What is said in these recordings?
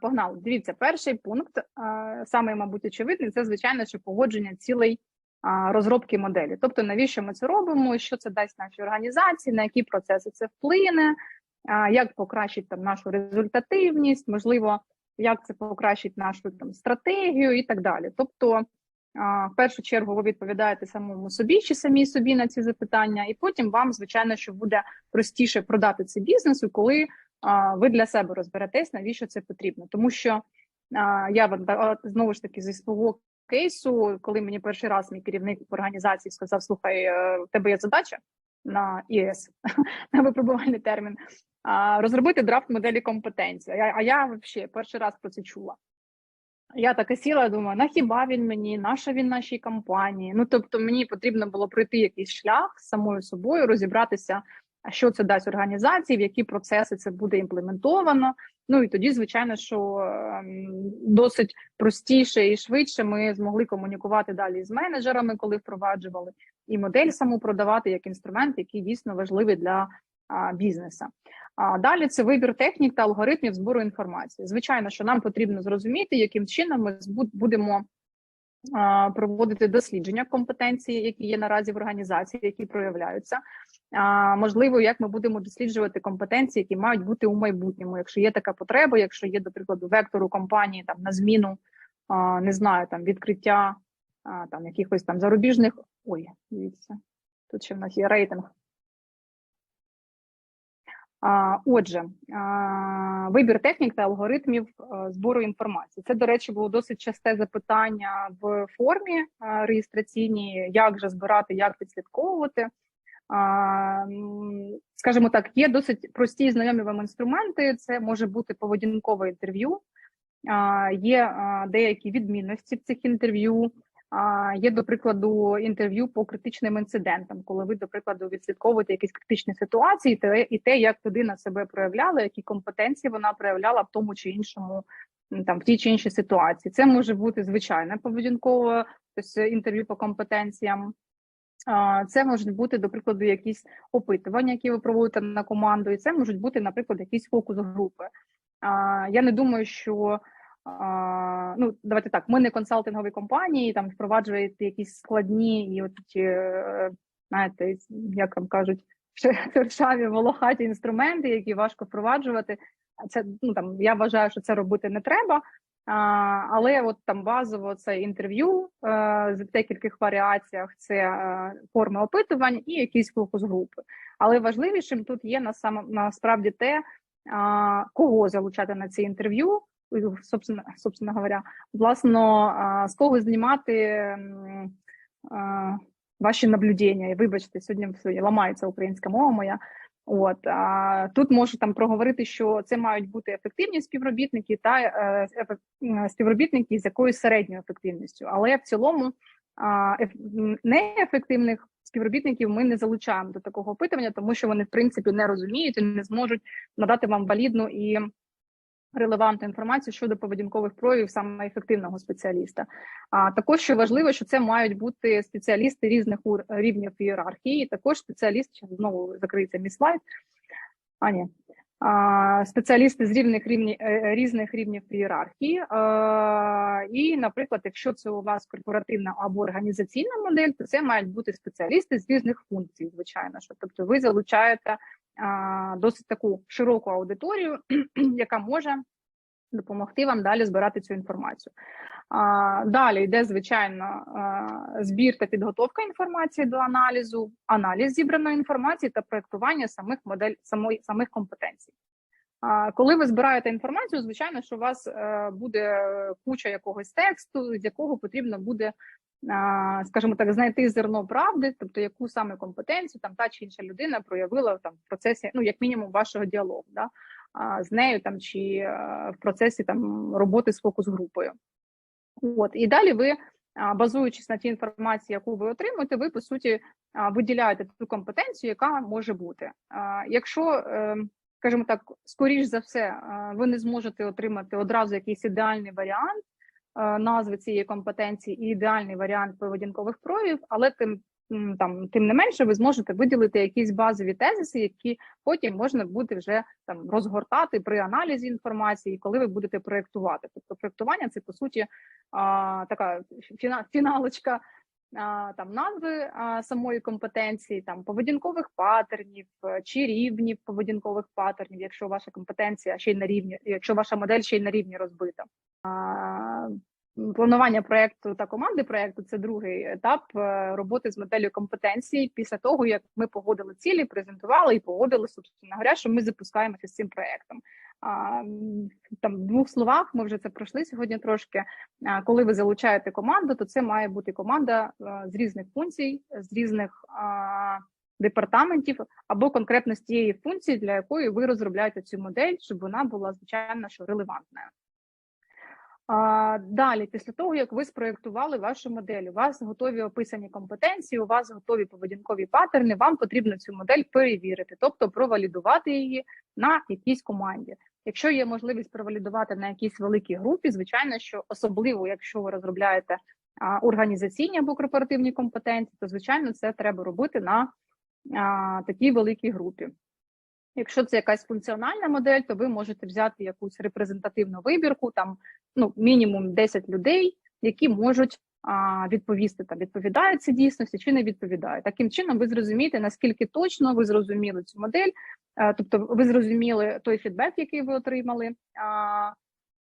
Погнали. Дивіться, перший пункт, а, самий, мабуть, очевидний, це звичайно, що погодження цілей розробки моделі. Тобто, навіщо ми це робимо, що це дасть нашій організації, на які процеси це вплине, як покращить там нашу результативність, можливо, як це покращить нашу там стратегію і так далі. Тобто, в першу чергу ви відповідаєте самому собі чи самій собі на ці запитання, і потім вам, звичайно, що буде простіше продати це бізнесу, коли ви для себе розберетесь, навіщо це потрібно, тому що я знову ж таки зі свого кейсу, коли мені перший раз мій керівник організації сказав: Слухай, е, в тебе є задача на ІС на випробувальний термін. Розробити драфт моделі компетенції. А, я взагалі перший раз про це чула. Я така сіла, думаю, на хіба він мені, наша він нашій компанії. Ну тобто, мені потрібно було пройти якийсь шлях з самою собою, розібратися, що це дасть організації, в які процеси це буде імплементовано. Ну і тоді, звичайно, що ем, досить простіше і швидше ми змогли комунікувати далі з менеджерами, коли впроваджували, і модель саму продавати як інструмент, який дійсно важливий для бізнеса. А далі це вибір технік та алгоритмів збору інформації. Звичайно, що нам потрібно зрозуміти, яким чином ми будемо проводити дослідження компетенції, які є наразі в організації, які проявляються. Можливо, як ми будемо досліджувати компетенції, які мають бути у майбутньому, якщо є така потреба, якщо є, до прикладу, вектору компанії там на зміну, не знаю, там відкриття там якихось там зарубіжних. Ой, дивіться, тут ще в нас є рейтинг. Отже, вибір технік та алгоритмів збору інформації. Це, до речі, було досить часте запитання в формі реєстраційній, як же збирати, як підслідковувати. Скажімо так, є досить прості і знайомі вам інструменти. Це може бути поведінкове інтерв'ю, є деякі відмінності в цих інтерв'ю. Є, до прикладу, інтерв'ю по критичним інцидентам, коли ви, до прикладу, відслідковуєте якісь критичні ситуації, те і те, як людина себе проявляла, які компетенції вона проявляла в тому чи іншому там в тій чи іншій ситуації. Це може бути звичайне поведінкове тобто інтерв'ю по компетенціям. Це можуть бути, до прикладу, якісь опитування, які ви проводите на команду, і це можуть бути, наприклад, якісь фокус групи. Я не думаю, що ну давайте так. Ми не консалтингові компанії, там впроваджуєте якісь складні і от е, знаєте, як там кажуть, шершаві волохаті інструменти, які важко впроваджувати. Це ну там я вважаю, що це робити не треба. А, але от там базово це інтерв'ю е, в декількох варіаціях, це е, форми опитувань і якісь фокус групи. Але важливішим тут є на сам насправді те, а, кого залучати на це інтерв'ю. Собственно, собственно говоря, власно, з кого знімати ваші наблюдення. І вибачте, сьогодні ламається українська мова моя. От а, тут можу там проговорити, що це мають бути ефективні співробітники та е, м, співробітники з якоюсь середньою ефективністю. Але в цілому а, еф, неефективних співробітників ми не залучаємо до такого опитування, тому що вони в принципі не розуміють і не зможуть надати вам валідну і релевантну інформацію щодо поведінкових проявів саме ефективного спеціаліста. А також що важливо, що це мають бути спеціалісти різних рівнів ієрархії. Також спеціаліст знову закриється мій слайд. А ні. Спеціалісти з рівних рівні е, різних рівнів ієрархії. І, наприклад, якщо це у вас корпоративна або організаційна модель, то це мають бути спеціалісти з різних функцій, звичайно. Що тобто ви залучаєте досить таку широку аудиторію, яка може допомогти вам далі збирати цю інформацію. Далі йде звичайно збір та підготовка інформації до аналізу, аналіз зібраної інформації та проектування самих самих компетенцій. Коли ви збираєте інформацію, звичайно, що у вас е, буде куча якогось тексту, з якого потрібно буде, скажімо так, знайти зерно правди, тобто яку саме компетенцію там та чи інша людина проявила там в процесі, ну як мінімум, вашого діалогу, да, з нею там чи е, в процесі там роботи з фокус групою. От і далі ви, базуючись на тій інформації, яку ви отримуєте, ви по суті виділяєте ту компетенцію, яка може бути. Якщо, е, скажімо так, скоріш за все, ви не зможете отримати одразу якийсь ідеальний варіант назви цієї компетенції і ідеальний варіант поведінкових проявів, але тим там тим не менше ви зможете виділити якісь базові тезиси, які потім можна буде вже там розгортати при аналізі інформації, коли ви будете проєктувати. Тобто проєктування це по суті а, така фіна, фіналочка а, там назви а, самої компетенції, там поведінкових паттернів е, чи рівнів поведінкових паттернів, якщо ваша компетенція ще й на рівні, якщо ваша модель ще й на рівні розбита. А, Планування проекту та команди проекту це другий етап е, роботи з моделлю компетенцій. Після того як ми погодили цілі, презентували і погодили собственно говоря, що ми запускаємося з цим проектом. А, Там в двох словах ми вже це пройшли сьогодні. Трошки А, коли ви залучаєте команду, то це має бути команда е, з різних функцій, з різних а, департаментів або конкретно з тієї функції, для якої ви розробляєте цю модель, щоб вона була звичайно що релевантною. Далі, після того, як ви спроєктували вашу модель, у вас готові описані компетенції, у вас готові поведінкові паттерни, вам потрібно цю модель перевірити, тобто провалідувати її на якійсь команді. Якщо є можливість провалідувати на якійсь великій групі, звичайно, що особливо, якщо ви розробляєте організаційні або корпоративні компетенції, то звичайно це треба робити на такій великій групі. Якщо це якась функціональна модель, то ви можете взяти якусь репрезентативну вибірку, там ну мінімум 10 людей, які можуть а, відповісти там, відповідають це дійсності чи не відповідають. Таким чином, ви зрозумієте, наскільки точно ви зрозуміли цю модель, а, тобто ви зрозуміли той фідбек, який ви отримали а,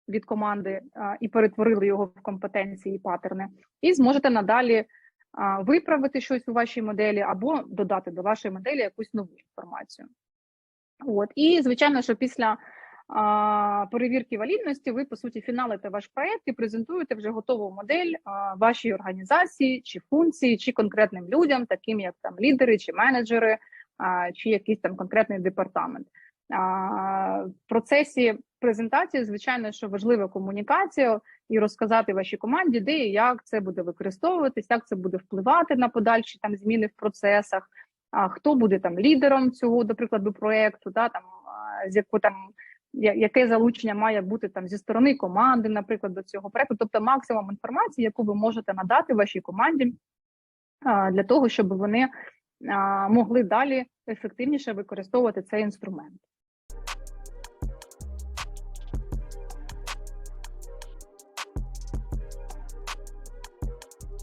від команди, а, і перетворили його в компетенції і паттерни, і зможете надалі виправити щось у вашій моделі або додати до вашої моделі якусь нову інформацію. От і звичайно, що після а, перевірки валідності ви по суті фіналите ваш проект і презентуєте вже готову модель а, вашій організації чи функції, чи конкретним людям, таким як там лідери чи менеджери, а, чи якийсь там конкретний департамент. А, в процесі презентації, звичайно, що важлива комунікація і розказати вашій команді, де і як це буде використовуватись, як це буде впливати на подальші там зміни в процесах а хто буде там лідером цього, до прикладу, проекту, да, там з яку там яке залучення має бути там зі сторони команди, наприклад, до цього проекту, тобто максимум інформації, яку ви можете надати вашій команді для того, щоб вони могли далі ефективніше використовувати цей інструмент.